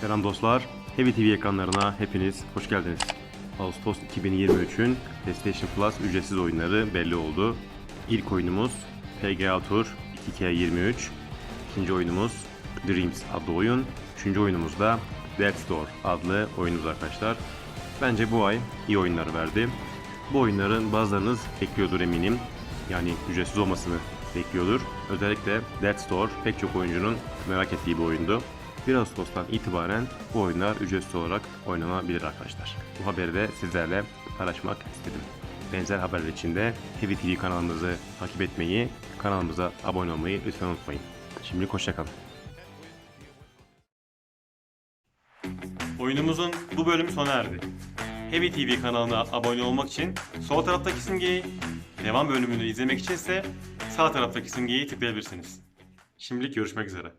Selam dostlar. Heavy TV ekranlarına hepiniz hoş geldiniz. Ağustos 2023'ün PlayStation Plus ücretsiz oyunları belli oldu. İlk oyunumuz PGA Tour 2K23. İkinci oyunumuz Dreams adlı oyun. Üçüncü oyunumuz da Death Door adlı oyunumuz arkadaşlar. Bence bu ay iyi oyunlar verdi. Bu oyunların bazılarınız bekliyordur eminim. Yani ücretsiz olmasını bekliyordur. Özellikle Death Door pek çok oyuncunun merak ettiği bir oyundu. 1 Ağustos'tan itibaren bu oyunlar ücretsiz olarak oynanabilir arkadaşlar. Bu haberi de sizlerle paylaşmak istedim. Benzer haberler için de Heavy TV kanalımızı takip etmeyi, kanalımıza abone olmayı lütfen unutmayın. Şimdilik hoşçakalın. Oyunumuzun bu bölümü sona erdi. Heavy TV kanalına abone olmak için sol taraftaki simgeyi, devam bölümünü izlemek için ise sağ taraftaki simgeyi tıklayabilirsiniz. Şimdilik görüşmek üzere.